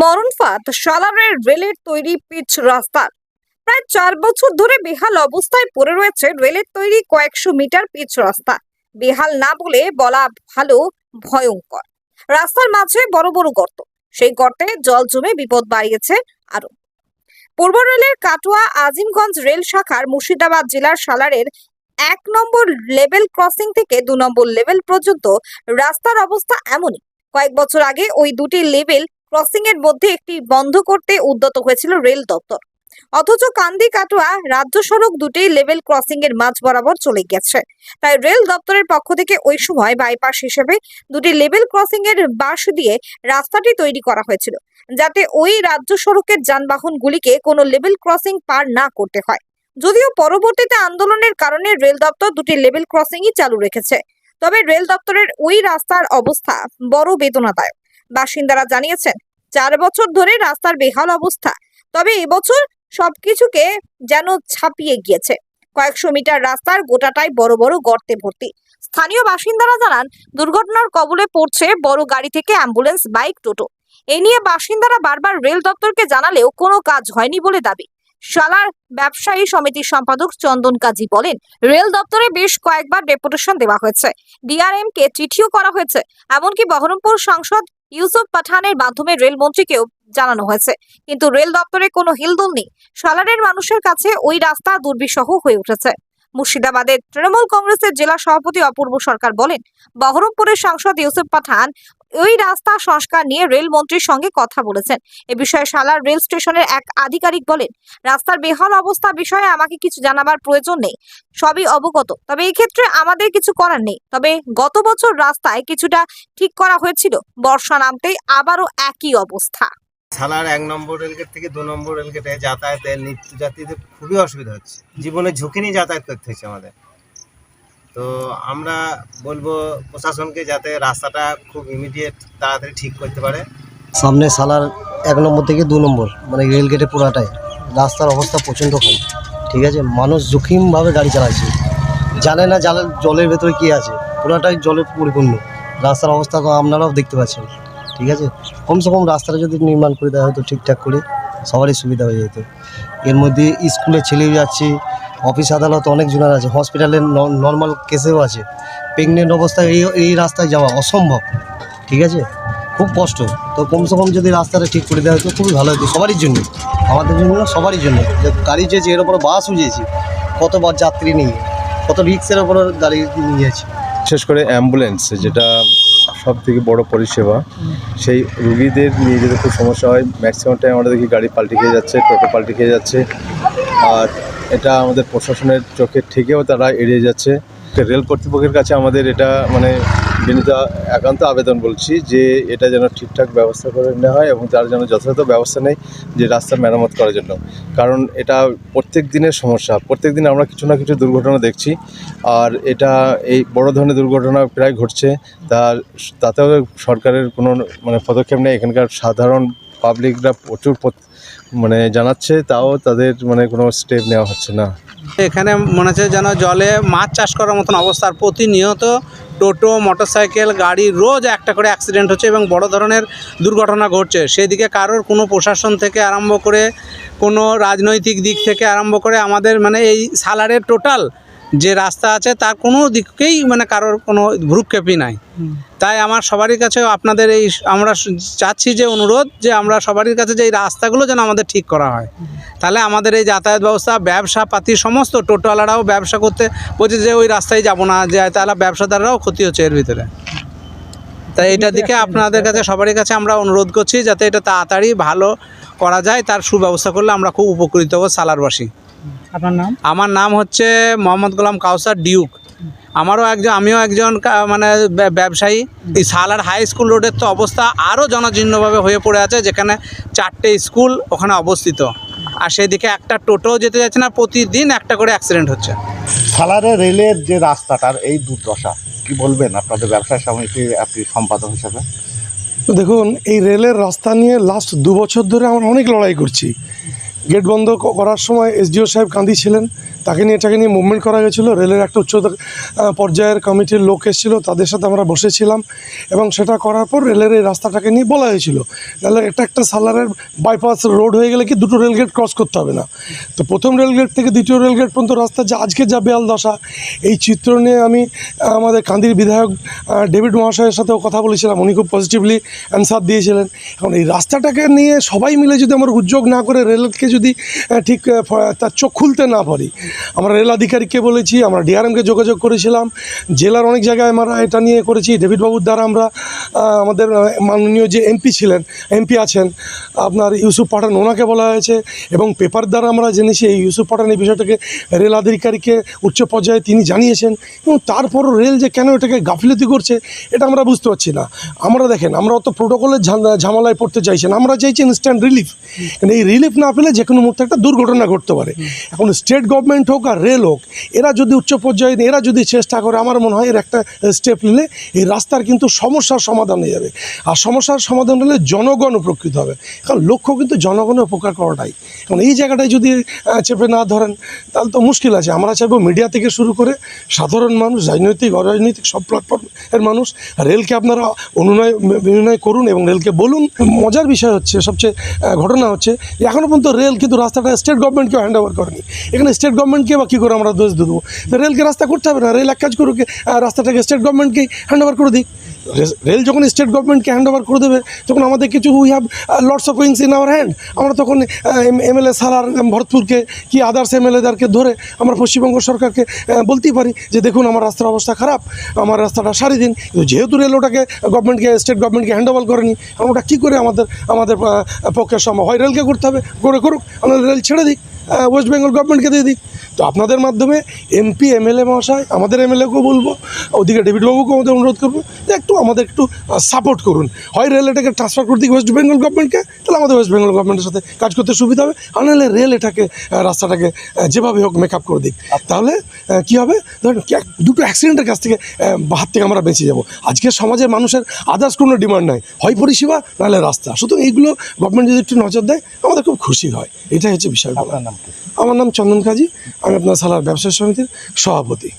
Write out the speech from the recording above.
মরণফাত সালারের রেলের তৈরি পিচ রাস্তার প্রায় চার বছর ধরে বেহাল অবস্থায় পড়ে রয়েছে রেলের তৈরি কয়েকশো মিটার পিচ রাস্তা। বেহাল না বলে বলা ভালো ভয়ঙ্কর। রাস্তার মাঝে বড় বড় গর্ত, সেই গর্তে জল জমে বিপদ বাড়িয়েছে আরও পূর্ব রেলের কাটোয়া আজিমগঞ্জ রেল শাখার মুর্শিদাবাদ জেলার সালারের এক নম্বর লেভেল ক্রসিং থেকে দু নম্বর লেভেল পর্যন্ত রাস্তার অবস্থা এমনই। কয়েক বছর আগে ওই দুটি লেভেল ক্রসিং এর মধ্যে একটি বন্ধ করতে উদ্যত হয়েছিল রেল দপ্তর। অথচ কান্দি কাটোয়া রাজ্য সড়ক দুটি লেভেল ক্রসিং এর মাঝ বরাবর চলে গেছে। তাই রেল দপ্তরের পক্ষ থেকে ওই সময় বাইপাস হিসেবে দুটি লেভেল ক্রসিং এর বাঁশ দিয়ে রাস্তাটি তৈরি করা হয়েছিল, যাতে ওই রাজ্য সড়কের যানবাহনগুলিকে কোনো লেভেল ক্রসিং পার না করতে হয়। যদিও পরবর্তীতে আন্দোলনের কারণে রেল দপ্তর দুটি লেভেল ক্রসিংই চালু রেখেছে, তবে রেল দপ্তরের ওই রাস্তার অবস্থা বড় বেদনাদায়ক। বাসিন্দারা জানিয়েছেন, চার বছর ধরে রাস্তার বেহাল অবস্থা। তবে এবছর সবকিছুকে যেন ছাপিয়ে গিয়েছে। কয়েকশো মিটার রাস্তার গোটাটাই বড় বড় গর্তে ভর্তি। স্থানীয় বাসিন্দারা জানান, দুর্ঘটনার কবলে পড়ছে বড় গাড়ি থেকে অ্যাম্বুলেন্স, বাইক, টোটো। এ নিয়ে বাসিন্দারা বারবার রেল দপ্তরকে জানালেও কোনো কাজ হয়নি বলে দাবি। শালার ব্যবসায়ী সমিতির সম্পাদক চন্দন কাজী বলেন, রেল দপ্তরে বেশ কয়েকবার ডেপুটেশন দেওয়া হয়েছে। ডিআরএম কে চিঠিও করা হয়েছে। এমনকি বহরমপুর সাংসদ ইউসুফ পাঠানের মাধ্যমে রেলমন্ত্রীকেও জানানো হয়েছে। কিন্তু রেল দপ্তরে কোনো হিলদোল নেই। সালারের মানুষের কাছে ওই রাস্তা দুর্বিষহ হয়ে উঠেছে। মুর্শিদাবাদের তৃণমূল কংগ্রেসের জেলা সভাপতি অপূর্ব সরকার বলেন, বহরমপুরের সাংসদ ইউসুফ পাঠান ওই রাস্তা সংস্কার নিয়ে রেলমন্ত্রীর সঙ্গে কথা বলেছেন। এ বিষয়ে সালার রেল স্টেশনের এক আধিকারিক বলেন, রাস্তার বেহাল অবস্থা বিষয়ে আমাকে কিছু জানাবার প্রয়োজন নেই, সবই অবগত। তবে এই ক্ষেত্রে আমাদের কিছু করার নেই। তবে গত বছর রাস্তায় কিছুটা ঠিক করা হয়েছিল, বর্ষা নামতেই আবারও একই অবস্থা। সালার এক নম্বর রেলগেট থেকে দু নম্বর রেলগেটে যাতায়াতের নিত্য যাত্রীদের খুবই অসুবিধা হচ্ছে। জীবনে ঝুঁকি নিয়ে যাতায়াত করতে হচ্ছে আমাদের। তো আমরা বলব প্রশাসনকে যাতে রাস্তাটা খুব ইমিডিয়েট তাড়াতাড়ি ঠিক করতে পারে। সামনে সালার এক নম্বর থেকে দু নম্বর মানে রেল গেটে পুরাটাই। রাস্তার অবস্থা প্রচণ্ড খারাপ ঠিক আছে? মানুষ জোখিমভাবে গাড়ি চালাচ্ছে। জানে না জালের জলের ভেতরে কী আছে। পুরাটাই জলে পরিপূর্ণ। রাস্তার অবস্থা আপনারাও দেখতে পাচ্ছেন, ঠিক আছে? কমসে কম রাস্তাটা যদি নির্মাণ করে দেওয়া হতো ঠিকঠাক করে সবারই সুবিধা হয়ে যেত। এর মধ্যে স্কুলে ছেলে যাচ্ছে অফিস আদালত অনেক জনের আছে হসপিটালের নর্মাল কেসেও আছে। প্রেগনেন্ট অবস্থায় এই এই রাস্তায় যাওয়া অসম্ভব, ঠিক আছে? খুব কষ্ট। তো কমসে কম যদি রাস্তাটা ঠিক করে দেওয়া হতো খুবই ভালো হতো সবারই জন্য। আমাদের জন্য না, সবারই জন্য। গাড়ি চেয়েছি এর উপরে বাসও যেয়েছি কতবার যাত্রী নিয়ে, কত রিক্সের ওপরে গাড়ি নিয়েছি বিশেষ করে অ্যাম্বুলেন্স যেটা সব থেকে বড় পরিষেবা, সেই রুগীদের নিয়ে যেতে খুব সমস্যা হয় ম্যাক্সিমাম টাইম আমরা দেখি গাড়ি পাল্টে খেয়ে যাচ্ছে, টোটো পাল্টে খেয়ে যাচ্ছে, আর এটা আমাদের প্রশাসনের চোখে থেকেও তারা এড়িয়ে যাচ্ছে। রেল কর্তৃপক্ষের কাছে আমাদের এটা মানে বিনীত একান্ত আবেদন বলছি যে এটা যেন ঠিকঠাক ব্যবস্থা করে নেওয়া হয় এবং তার যেন যথাযথ ব্যবস্থা নেই যে রাস্তা মেরামত করার জন্য। কারণ এটা প্রত্যেক দিনের সমস্যা, প্রত্যেক দিন আমরা কিছু না কিছু দুর্ঘটনা দেখছি আর এটা এই বড় ধরনের দুর্ঘটনা প্রায় ঘটছে। তার, তাতেও সরকারের কোনো মানে পদক্ষেপ নেই। এখানকার সাধারণ পাবলিকরা প্রচুর মানে জানাচ্ছে, তাও তাদের মানে কোনো স্টেপ নেওয়া হচ্ছে না। এখানে মনে হচ্ছে যেন জলে মাছ চাষ করার মতন অবস্থা। আর প্রতিনিয়ত টোটো, মোটরসাইকেল, গাড়ি রোজ একটা করে অ্যাক্সিডেন্ট হচ্ছে এবং বড় ধরনের দুর্ঘটনা ঘটছে। সেদিকে কারোর কোনো প্রশাসন থেকে আরম্ভ করে, কোনো রাজনৈতিক দিক থেকে আরম্ভ করে আমাদের মানে এই সালারের টোটাল যে রাস্তা আছে তার কোনো দিককেই মানে কারোর কোনো ভ্রুক্ষেপই নাই। তাই আমার সবারই কাছে আপনাদের এই আমরা চাচ্ছি যে অনুরোধ যে আমরা সবারই কাছে যে এই রাস্তাগুলো যেন আমাদের ঠিক করা হয়। তাহলে আমাদের এই যাতায়াত ব্যবস্থা ব্যবসা পাতি সমস্ত টোটোওয়ালারাও ব্যবসা করতে বলছে যে ওই রাস্তায় যাব না যে তাহলে ব্যবসাদাররাও ক্ষতি হচ্ছে এর ভিতরে। তাই এটার দিকে আপনাদের কাছে সবারই কাছে আমরা অনুরোধ করছি যাতে এটা তাড়াতাড়ি ভালো করা যায় তার সুব্যবস্থা করলে আমরা খুব উপকৃত হব সালারবাসী। আপনার নাম? আমার নাম হচ্ছে মোহাম্মদ গোলাম কাউসার ডিউক। আমারও একজন আমিও একজন মানে ব্য- ব্যবসায়ী। এই সালার হাই স্কুল রোডের তো অবস্থা আরও জনজীর্ণভাবে হয়ে পড়ে আছে যেখানে চারটে স্কুল ওখানে অবস্থিত। আর সেদিকে একটা টোটো যেতে যাচ্ছে না প্রতিদিন একটা করে অ্যাক্সিডেন্ট হচ্ছে। সালারে রেলের যে রাস্তাটার এই দুর্দশা কি বলবেন আপনাদের ব্যবসায় সমিতির আপনি সম্পাদক হিসাবে? তো দেখুন এই রেলের রাস্তা নিয়ে লাস্ট দু বছর ধরে আমরা অনেক লড়াই করছি। গেট বন্ধ করার সময় এসডিও সাহেব কান্দিছিলেন তাকে নিয়ে এটাকে নিয়ে মুভমেন্ট করা গেছিল। রেলের একটা উচ্চ পর্যায়ের কমিটির লোক এসেছিল। তাদের সাথে আমরা বসেছিলাম এবং সেটা করার পর রেলের এই রাস্তাটাকে নিয়ে বলা হয়েছিল। তাহলে এটা একটা সালারের বাইপাস রোড হয়ে গেলে কি দুটো রেলগেট ক্রস করতে হবে না? তো প্রথম রেলগেট থেকে দ্বিতীয় রেলগেট পর্যন্ত রাস্তা যা আজকে যা বেয়াল দশা, এই চিত্র নিয়ে আমি আমাদের কান্দির বিধায়ক ডেভিড মহাশয়ের সাথেও কথা বলেছিলাম। উনি খুব পজিটিভলি অ্যান্সার দিয়েছিলেন। এখন এই রাস্তাটাকে নিয়ে সবাই মিলে যদি আমরা উদ্যোগ না করে রেলকে যদি আহ, ঠিক তার চোখ খুলতে না পারি। আমরা রেল আধিকারিককে বলেছি আমরা ডিআরএমকে যোগাযোগ করেছিলাম। জেলার অনেক জায়গায় আমরা এটা নিয়ে করেছি। ডেভিড বাবুর দ্বারা আমরা আমাদের মাননীয় যে এমপি ছিলেন এমপি আছেন আপনার ইউসুফ পাঠান ওনাকে বলা হয়েছে এবং পেপার দ্বারা আমরা জেনেছি এই ইউসুফ পাঠান এই বিষয়টাকে রেল আধিকারিককে উচ্চ পর্যায়ে তিনি জানিয়েছেন এবং তারপরও রেল যে কেন এটাকে গাফিলতি করছে এটা আমরা বুঝতে পারছি না। আমরা দেখেন আমরা অত প্রোটোকলের ঝামেলায় পড়তে চাইছেন আমরা চাইছি ইনস্ট্যান্ট রিলিফ এই রিলিফ না পেলে যে কোনো মুহূর্তে একটা দুর্ঘটনা ঘটতে পারে। এখন স্টেট গভর্নমেন্ট হোক আর রেল হোক এরা যদি উচ্চ পর্যায়ে এরা যদি চেষ্টা করে আমার মনে হয় এর একটা স্টেপ নিলে এই রাস্তার কিন্তু সমস্যার সমাধান হয়ে যাবে। আর সমস্যার সমাধান হলে জনগণ উপকৃত হবে। কারণ লক্ষ্য কিন্তু জনগণের উপকার করাটাই। কারণ এই জায়গাটায় যদি চেপে না ধরেন তাহলে তো মুশকিল আছে। আমরা চাইব মিডিয়া থেকে শুরু করে সাধারণ মানুষ রাজনৈতিক অরাজনৈতিক সব প্ল্যাটফর্মের মানুষ রেলকে আপনারা অনুনয় বিনয় করুন এবং রেলকে বলুন। মজার বিষয় হচ্ছে সবচেয়ে ঘটনা হচ্ছে এখনও পর্যন্ত রেল কিন্তু রাস্তাটা স্টেট গভর্নমেন্টকে হ্যান্ড ওভার করেনি। এখানে স্টেট গভর্নমেন্টকে বা কী করে আমরা দোষ দেবো? রেলকে রাস্তা করতে হবে না। রেল এক কাজ করুক রাস্তাটাকে স্টেট গভর্নমেন্টকে হ্যান্ড ওভার করে রে- রেল যখন স্টেট গভর্নমেন্টকে হ্যান্ড ওভার করে দেবে, তখন আমাদের কিছু we have lords of wings in our hand আমরা তখন এমএলএ সালার ভরতপুরকে, কি আদার্স এমএলএদেরকে ধরে আমরা পশ্চিমবঙ্গ সরকারকে বলতেই পারি যে দেখুন আমার রাস্তার অবস্থা খারাপ, আমার রাস্তাটা সারি দিন। কিন্তু যেহেতু রেল ওটাকে গভর্নমেন্টকে স্টেট গভর্নমেন্টকে হ্যান্ড ওভার করেনি, আমরা ওটা কী করে আমাদের আমাদের পক্ষে সম্ভব? হয় রেলকে করতে হবে, করে করুক, আমরা রেল ছেড়ে দিক ওয়েস্ট বেঙ্গল গভর্নমেন্টকে দিয়ে দিক। তো আপনাদের মাধ্যমে এমপি এমএলএ মহাশয় আমাদের এমএলএকেও বলব ওদিকে ডেভিডবাবুকেও আমাদের অনুরোধ করব যে একটু আমাদের একটু সাপোর্ট করুন। হয় রেল এটাকে ট্রান্সফার করে দিক ওয়েস্ট বেঙ্গল গভর্নমেন্টকে তাহলে আমাদের ওয়েস্ট বেঙ্গল গভর্নমেন্টের সাথে কাজ করতে সুবিধা হবে। আর নাহলে রেল এটাকে রাস্তাটাকে যেভাবে হোক মেকআপ করে দিক। তাহলে কী হবে? ধরেন দুটো অ্যাক্সিডেন্টের কাছ থেকে হাত থেকে আমরা বেঁচে যাব। আজকের সমাজে মানুষের আদার্স কোনো ডিমান্ড নাই। হয় পরিষেবা নাহলে রাস্তা। সুতরাং এইগুলো গভর্নমেন্ট যদি একটু নজর দেয় আমাদের খুব খুশি হয়। এটাই হচ্ছে বিষয়। আমার নাম চন্দন কাজী আমি আপনার সালার ব্যবসায়ী সমিতির সভাপতি।